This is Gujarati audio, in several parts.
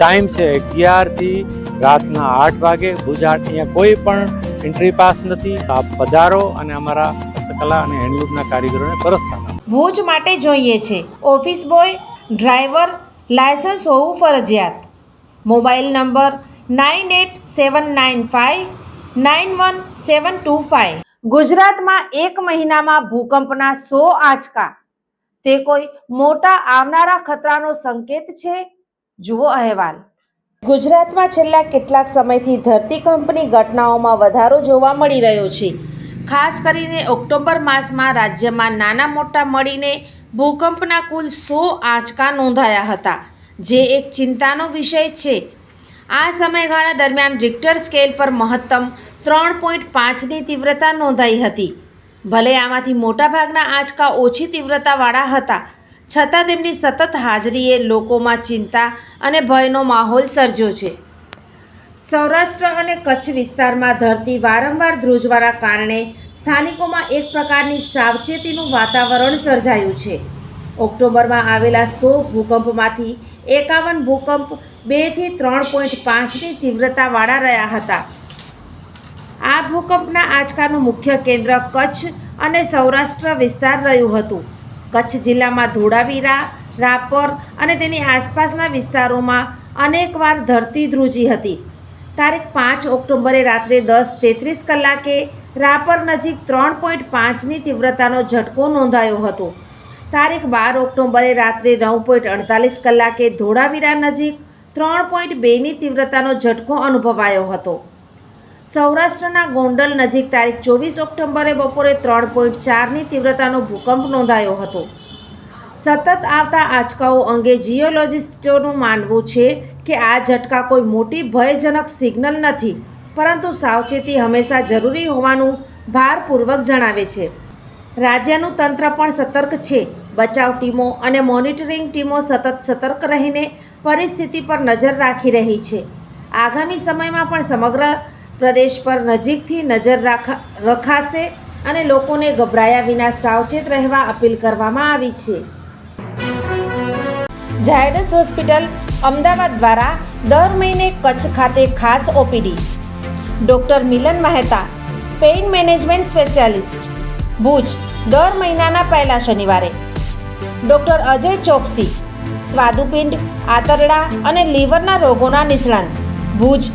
ટાઈમ છે અગિયારથી રાતના આઠ વાગે. ગુજરાત અહીંયા કોઈ પણ એન્ટ્રી પાસ નથી. આપ પધારો અને અમારા હસ્તકલા અને હેન્ડલૂમના કારીગરોને પ્રોત્સાહન આપો. ભુજ માટે જોઈએ છે. ઓફિસ બોય, ડ્રાઈવર, લાયસન્સ હોવું ફરજિયાત. Mobile number nine eight seven nine five nine one seven two five. ગુજરાતમાં એક મહિનામાં ભૂકંપના સો આંચકા. તે કોઈ મોટા આવનારા ખતરાનો સંકેત છે? જુઓ અહેવાલ. ગુજરાતમાં છેલ્લા કેટલાક સમયથી ધરતીકંપની ઘટનાઓમાં વધારો જોવા મળી રહ્યો છે. ખાસ કરીને ઓક્ટોબર માસમાં રાજ્યમાં નાના મોટા મળીને ભૂકંપના કુલ સો આંચકા નોંધાયા હતા, જે એક ચિંતાનો વિષય છે. આ સમયગાળા દરમિયાન રિક્ટર સ્કેલ પર મહત્તમ ત્રણ પોઈન્ટ પાંચની તીવ્રતા નોંધાઈ હતી. ભલે આમાંથી મોટાભાગના આંચકા ઓછી તીવ્રતાવાળા હતા છતાં તેમની સતત હાજરીએ લોકોમાં ચિંતા અને ભયનો માહોલ સર્જ્યો છે. સૌરાષ્ટ્ર અને કચ્છ વિસ્તારમાં ધરતી વારંવાર ધ્રુજવાના કારણે સ્થાનિકોમાં એક પ્રકારની સાવચેતીનું વાતાવરણ સર્જાયું છે. ઓક્ટોબરમાં આવેલા સો ભૂકંપમાંથી એકાવન ભૂકંપ બેથી ત્રણ પોઈન્ટ પાંચની તીવ્રતાવાળા રહ્યા હતા. આ ભૂકંપના આંચકાનું મુખ્ય કેન્દ્ર કચ્છ અને સૌરાષ્ટ્ર વિસ્તાર રહ્યું હતું. કચ્છ જિલ્લામાં ધોળાવીરા, રાપર અને તેની આસપાસના વિસ્તારોમાં અનેકવાર ધરતી ધ્રુજી હતી. તારીખ પાંચ ઓક્ટોબરે રાત્રે દસ તેત્રીસ કલાકે રાપર નજીક ત્રણ પોઈન્ટ પાંચની તીવ્રતાનો ઝટકો નોંધાયો હતો. તારીખ બાર ઓક્ટોબરે રાત્રે નવ પોઈન્ટ અડતાલીસ કલાકે ધોળાવીરા નજીક ત્રણ પોઈન્ટ બેની તીવ્રતાનો ઝટકો અનુભવાયો હતો. સૌરાષ્ટ્રના ગોંડલ નજીક તારીખ ચોવીસ ઓક્ટોબરે બપોરે ત્રણ પોઈન્ટ ચારની તીવ્રતાનો ભૂકંપ નોંધાયો હતો. સતત આવતા આંચકાઓ અંગે જીઓલોજિસ્ટોનું માનવું છે કે આ ઝટકા કોઈ મોટી ભયજનક સિગ્નલ નથી, પરંતુ સાવચેતી હંમેશા જરૂરી હોવાનું ભારપૂર્વક જણાવે છે. રાજ્યનું તંત્ર પણ સતર્ક છે. બચાવ ટીમો અને મોનિટરિંગ ટીમો સતત સતર્ક રહીને પરિસ્થિતિ પર નજર રાખી રહી છે. આગામી સમયમાં પણ સમગ્ર પ્રદેશ પર નજીકથી નજર રાખા, રખાશે અને લોકોને ગભરાયા વિના સાવચેત રહેવા અપીલ કરવામાં આવી છે. ઝાયડસ હોસ્પિટલ અમદાવાદ દ્વારા દર મહિને કચ્છ ખાતે ખાસ OPD. Doctor Milan Mehta, pain management specialist, Bhuj, દર મહિનાના પહેલા શનિવારે. ડૉક્ટર અજય ચોકસી, સ્વાદુપિંડ, આંતરડા અને લીવરના રોગોના નિષ્ણાંત, ભુજ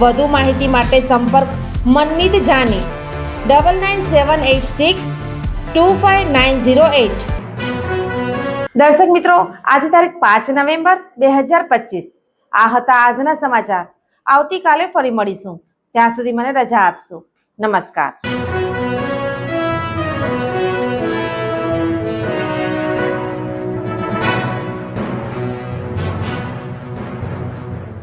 વધુ માહિતી માટે સંપર્ક Manmeet Jani. Double nine seven eight six two five nine zero eight દર્શક મિત્રો, આજે તારીખ પાંચ નવેમ્બર બે હજાર પચીસ. આ હતા આજના સમાચાર. આવતીકાલે ફરી મળીશું. ત્યાં સુધી મને રજા આપશો. નમસ્કાર.